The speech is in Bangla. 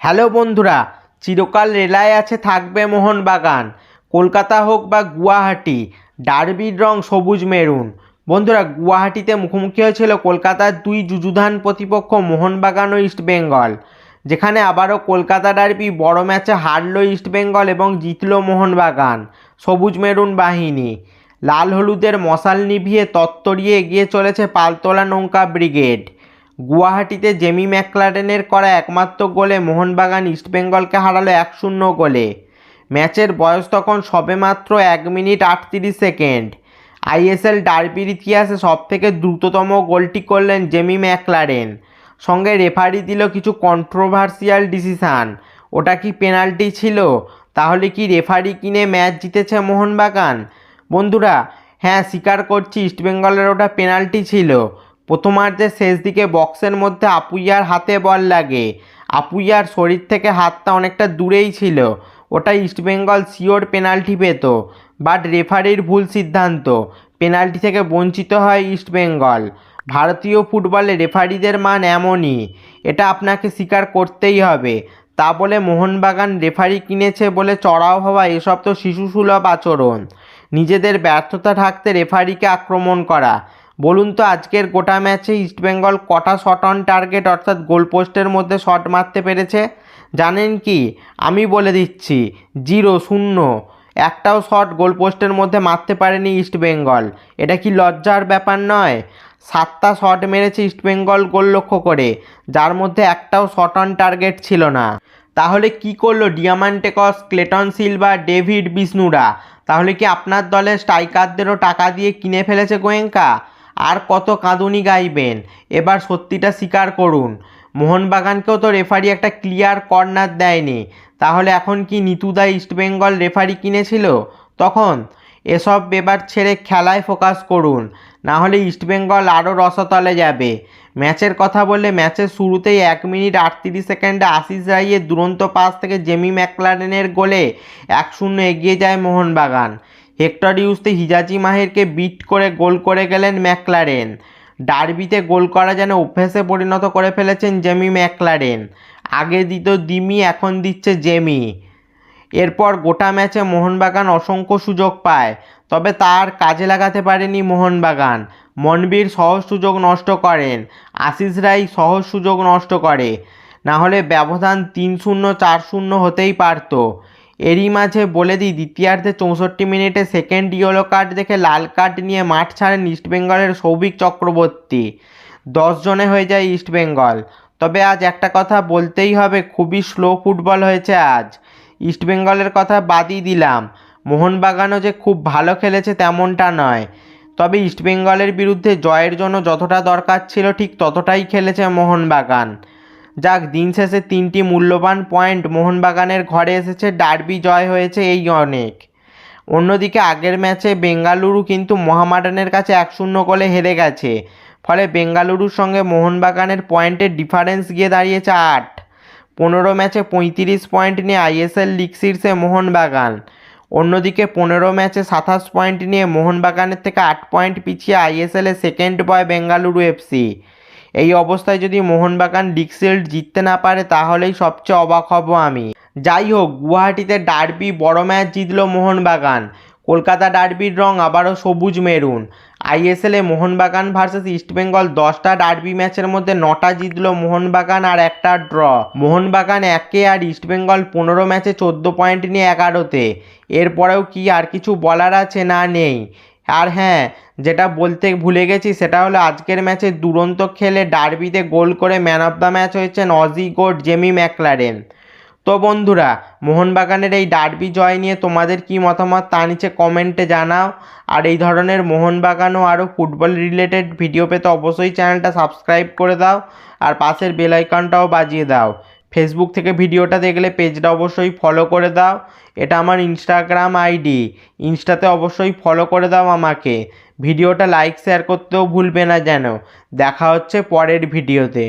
হ্যালো বন্ধুরা, চিরকাল রেলায় আছে থাকবে মোহনবাগান। কলকাতা হোক বা গুয়াহাটি, ডার্বির রং সবুজ মেরুন। বন্ধুরা, গুয়াহাটিতে মুখোমুখি হয়েছিল কলকাতার দুই যুযুধান প্রতিপক্ষ মোহনবাগান ও ইস্টবেঙ্গল যেখানে আবারও কলকাতা ডার্বি বড় ম্যাচে হারল ইস্টবেঙ্গল এবং জিতল মোহনবাগান। সবুজ মেরুন বাহিনী। লাল হলুদের মশাল নিভিয়ে তত্তরিয়ে এগিয়ে চলেছে পালতোলা নৌকা ব্রিগেড। গুয়াহাটিতে জেমি ম্যাকলারেনের করা একমাত্র গোলে মোহনবাগান ইস্টবেঙ্গলকে হারালো এক শূন্য গোলে। ম্যাচের বয়স তখন সবেমাত্র এক মিনিট আটত্রিশ সেকেন্ড। আইএসএল ডার্বির ইতিহাসে সবথেকে দ্রুততম গোলটি করলেন জেমি ম্যাকলারেন। সঙ্গে রেফারি দিল কিছু কন্ট্রোভার্সিয়াল ডিসিশান। ওটা কি পেনাল্টি ছিল? তাহলে কি রেফারি কিনে ম্যাচ জিতেছে মোহনবাগান? বন্ধুরা হ্যাঁ স্বীকার করছি ইস্টবেঙ্গলের ওটা পেনাল্টি ছিল। প্রথমার্ধের শেষ দিকে বক্সের মধ্যে আপুইয়ার হাতে বল লাগে। আপুইয়ার শরীর থেকে হাতটা অনেকটা দূরেই ছিল। ওটা ইস্টবেঙ্গল শিওর পেনাল্টি পেত, বাট রেফারির ভুল সিদ্ধান্ত। পেনাল্টি থেকে বঞ্চিত হয় ইস্টবেঙ্গল ভারতীয় ফুটবলে রেফারিদের মান এমনই। এটা আপনাকে স্বীকার করতেই হবে। তা বলে মোহনবাগান রেফারি কিনেছে বলে চড়াও হওয়া এসব তো শিশুসুলভ আচরণ। নিজেদের ব্যর্থতা ঢাকতে রেফারিকে আক্রমণ করা। বলুন তো, আজকের গোটা ম্যাচে ইস্টবেঙ্গল কটা শট অন টার্গেট অর্থাৎ গোলপোস্টের মধ্যে শট মারতে পেরেছে? জানেন কি? আমি বলে দিচ্ছি জিরো শূন্য। একটাও শট গোলপোস্টের মধ্যে মারতে পারেনি ইস্টবেঙ্গল এটা কি লজ্জার ব্যাপার নয়? সাতটা শট মেরেছে ইস্টবেঙ্গল গোল লক্ষ্য করে, যার মধ্যে একটাও শট অন টার্গেট ছিল না। তাহলে কি করল ডিয়ামান্টেকস ক্লেটন সিলভা ডেভিড বিষ্ণুরা তাহলে কি আপনার দলের স্ট্রাইকারদেরও টাকা দিয়ে কিনে ফেলেছে গোয়েঙ্কা? আর কত কাঁদুনি গাইবেন? এবার সত্যিটা স্বীকার করুন। মোহনবাগানকেও তো রেফারি একটা ক্লিয়ার কর্নার দেয়নি। তাহলে এখন কি নিতুদা ইস্টবেঙ্গল রেফারি কিনেছিল? তখন এসব এবার ছেড়ে খেলায় ফোকাস করুন। না হলে ইস্টবেঙ্গল আরও রসতলে যাবে। ম্যাচের কথা বললে ম্যাচের শুরুতেই এক মিনিট আটত্রিশ সেকেন্ডে আশিস রাইয়ের দুরন্ত পাস থেকে জেমি ম্যাকলারেনের গোলে এক শূন্য এগিয়ে যায় মোহনবাগান। হেক্টর ইউসতে হিজাজি মাহিরকে বিট করে গোল করে গেলেন ম্যাকলারেন। ডার্বিতে গোল করা যেন অভ্যেসে পরিণত করে ফেলেছেন জেমি ম্যাকলারেন। আগে দিত দিমি, এখন দিচ্ছে জেমি। এরপর গোটা ম্যাচে মোহনবাগান অসংখ্য সুযোগ পায়, তবে তার কাজে লাগাতে পারেনি মোহনবাগান। মনবীর সহজ সুযোগ নষ্ট করেন, আশিস রাই সহজ সুযোগ নষ্ট করে। না হলে ব্যবধান তিন শূন্য, চার শূন্য হতেই পারত। এরই মাঝে বলে দিই, দ্বিতীয়ার্ধে চৌষট্টি মিনিটে সেকেন্ড ইয়েলো কার্ড দেখে লাল কার্ড নিয়ে মাঠ ছাড়েন ইস্টবেঙ্গলের সৌভিক চক্রবর্তী। দশ জনে হয়ে যায় ইস্টবেঙ্গল তবে আজ একটা কথা বলতেই হবে, খুবই স্লো ফুটবল হয়েছে আজ। ইস্টবেঙ্গলের কথা বাদই দিলাম। মোহনবাগানও যে খুব ভালো খেলেছে তেমনটা নয়। তবে ইস্টবেঙ্গলের বিরুদ্ধে জয়ের জন্য যতটা দরকার ছিল ঠিক ততটাই খেলেছে মোহনবাগান। যাক, দিন শেষে তিনটি মূল্যবান পয়েন্ট মোহনবাগানের ঘরে এসেছে, ডার্বি জয় হয়েছে এই অনেক। অন্যদিকে আগের ম্যাচে বেঙ্গালুরু কিন্তু মোহামেডানের কাছে এক শূন্য গোলে হেরে গেছে। ফলে বেঙ্গালুরুর সঙ্গে মোহনবাগানের পয়েন্টের ডিফারেন্স গিয়ে দাঁড়িয়েছে আট। পনেরো ম্যাচে পঁয়ত্রিশ পয়েন্ট নিয়ে আইএসএল লিগ শীর্ষে মোহনবাগান। অন্যদিকে পনেরো ম্যাচে সাতাশ পয়েন্ট নিয়ে মোহনবাগানের থেকে আট পয়েন্ট পিছিয়ে আইএসএলে সেকেন্ড বয় বেঙ্গালুরু এফসি। এই অবস্থায় যদি মোহনবাগান শিল্ড জিততে না পারে, তাহলেই সবচেয়ে অবাক হব আমি। যাই হোক, গুয়াহাটিতে ডার্বি বড় ম্যাচ জিতল মোহনবাগান। কলকাতা ডার্বির রং আবারও সবুজ মেরুন। আইএসএলে মোহনবাগান ভার্সেস ইস্টবেঙ্গল দশটা ডার্বি ম্যাচের মধ্যে নটা জিতল মোহনবাগান আর একটা ড্র। মোহনবাগান একে আর ইস্টবেঙ্গল পনেরো ম্যাচে চোদ্দ পয়েন্ট নিয়ে এগারোতে। এরপরেও কি আর কিছু বলার আছে না নেই। আর হ্যাঁ যেটা বলতে ভুলে গেছি সেটা হলো আজকের ম্যাচে দুরন্ত খেলে ডার্বিতে গোল করে ম্যান অফ দ্য ম্যাচ হয়েছেন অজি গোড জেমি ম্যাকলারেন। তো বন্ধুরা, মোহনবাগানের এই ডার্বি জয় নিয়ে তোমাদের কি মতামত তা নিচে কমেন্টে জানাও। আর এই ধরনের মোহনবাগান ও আরও ফুটবল রিলেটেড ভিডিও পেতে অবশ্যই চ্যানেলটা সাবস্ক্রাইব করে দাও। আর পাশের বেল আইকনটাও বাজিয়ে দাও। ফেসবুক থেকে ভিডিওটা দেখলে পেজটা অবশ্যই ফলো করে দাও। এটা আমার ইনস্টাগ্রাম আইডি ইনস্টাতে অবশ্যই ফলো করে দাও আমাকে। ভিডিওটা লাইক শেয়ার করতেও ভুলবে না যেন। দেখা হচ্ছে পরের ভিডিওতে।